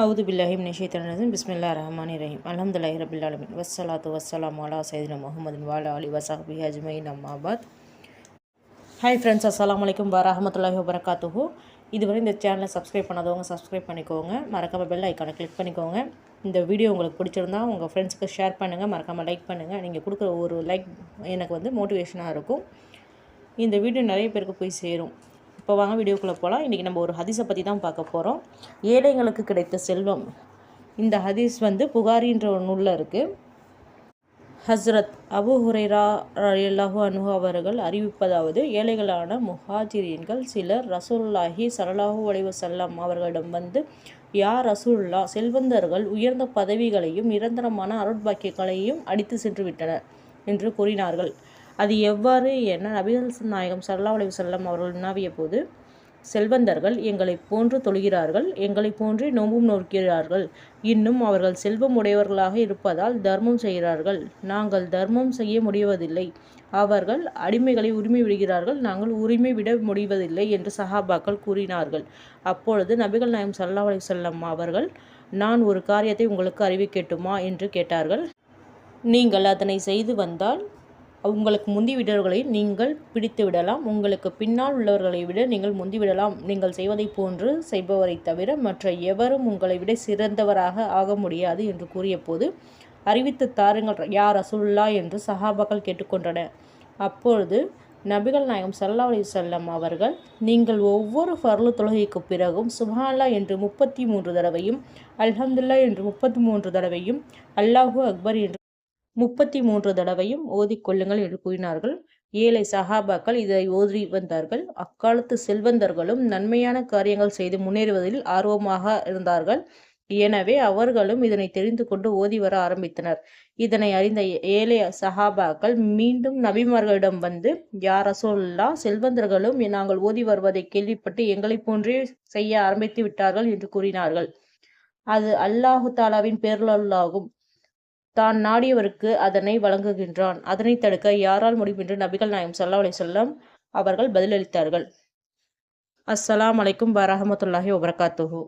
அவுது பில்லாஹிம் நிஷேத்தனதும் பிஸ்மில்லா ரஹ்மான் ரஹீம் அலமதுல்லாஹி ரபில் அலமின் வசலாத்து வசலாம் அலா சைதின முகமதின் வாலா அலி வசாபி அஜ்மயின் அம்மாபாத் ஹாய் ஃப்ரெண்ட்ஸ் அஸ்லாம் அலைக்கும் வரமத்துல்லாஹி வபரகாத்துஹு இதுவரை இந்த சேனலை சப்ஸ்கிரைப் பண்ணாதவங்க சப்ஸ்கிரைப் பண்ணிக்கோங்க. மறக்காமல் பெல் ஐக்கானை கிளிக் பண்ணிக்கோங்க. இந்த வீடியோ உங்களுக்கு பிடிச்சிருந்தா உங்கள் ஃப்ரெண்ட்ஸுக்கு ஷேர் பண்ணுங்கள் மறக்காமல் லைக் பண்ணுங்கள் நீங்கள் கொடுக்குற ஒரு லைக் எனக்கு வந்து மோட்டிவேஷனாக இருக்கும். இந்த வீடியோ நிறைய பேருக்கு போய் சேரும். இப்போ வாங்க வீடியோக்குள்ளே போகலாம் இன்றைக்கி நம்ம ஒரு ஹதீஸை பற்றி தான் பார்க்க போகிறோம் ஏழைங்களுக்கு கிடைத்த செல்வம். இந்த ஹதீஸ் வந்து புகாரின்ற ஒரு நூலில் இருக்குது ஹஸ்ரத் அபு ஹுரைரா அல்லாஹு அனுஹு அவர்கள் அறிவிப்பதாவது ஏழைகளான முஹாஜிரீன்கள் சிலர் ரசூல்லாஹி சல்லாஹூ அலைவசல்லாம் அவர்களிடம் வந்து யார் ரசூல்லா செல்வந்தர்கள் உயர்ந்த பதவிகளையும் நிரந்தரமான அருட்பாக்கியங்களையும் அடித்து சென்று விட்டனர் என்று கூறினார்கள். அது எவ்வாறு என நபிகள் நாயகம் சல்லா அலி செல்லம் அவர்கள் வினாவிய போது செல்வந்தர்கள் எங்களை போன்று தொழுகிறார்கள் எங்களை போன்றே நோம்பும் நோக்கிறார்கள். இன்னும் அவர்கள் செல்வம் உடையவர்களாக இருப்பதால் தர்மம் செய்கிறார்கள். நாங்கள் தர்மம் செய்ய முடிவதில்லை. அவர்கள் அடிமைகளை உரிமை விடுகிறார்கள். நாங்கள் உரிமை விட முடிவதில்லை என்று சஹாபாக்கள் கூறினார்கள். அப்பொழுது நபிகள் நாயம் சல்லா அலி செல்லம் அவர்கள் நான் ஒரு காரியத்தை உங்களுக்கு அறிவிக்கட்டுமா? என்று கேட்டார்கள். நீங்கள் அதனை செய்து வந்தால் உங்களுக்கு முந்திவிட்டவர்களை நீங்கள் பிடித்து விடலாம். உங்களுக்கு பின்னால் உள்ளவர்களை விட நீங்கள் முந்திவிடலாம் நீங்கள் செய்வதைப் போன்று செய்பவரை தவிர மற்ற எவரும் உங்களை விட சிறந்தவராக ஆக முடியாது என்று கூறிய போது அறிவித்து தாருங்கள் யார் அசுல்லா என்று சஹாபாக்கள் கேட்டுக்கொண்டனர். அப்பொழுது நபிகள் நாயகம் சல்லா அலி செல்லம் அவர்கள் நீங்கள் ஒவ்வொரு ஃபர்லு தொழுகைக்கு பிறகும் சுஹாலா என்று முப்பத்தி மூன்று தடவையும் அல்ஹம்துல்லா என்று முப்பத்தி மூன்று தடவையும் அல்லாஹூ அக்பர் என்று முப்பத்தி மூன்று தடவையும் ஓதிக்கொள்ளுங்கள் என்று கூறினார்கள். ஏழை சஹாபாக்கள் இதை ஓதி வந்தார்கள். அக்காலத்து செல்வந்தர்களும் நன்மையான காரியங்கள் செய்து முன்னேறுவதில் ஆர்வமாக இருந்தார்கள். எனவே அவர்களும் இதனை தெரிந்து கொண்டு ஓதி வர ஆரம்பித்தனர். இதனை அறிந்த ஏழை சஹாபாக்கள் மீண்டும் நபிமார்களிடம் வந்து யார் அசோல்லா செல்வந்தர்களும் நாங்கள் ஓதி வருவதை கேள்விப்பட்டு எங்களைப் போன்றே செய்ய ஆரம்பித்து விட்டார்கள் என்று கூறினார்கள். அது அல்லாஹு தாலாவின் பேரலாகும் தான் நாடியவருக்கு அதனை வழங்குகின்றான். அதனை தடுக்க யாரால் முடியும் என்று நபிகள் நாயம் சல்லா அலி சொல்லம் அவர்கள் பதிலளித்தார்கள். அஸ்ஸலாம் அலைக்கும் வரஹமத்துல்லாஹி வபரகாத்துஹூ.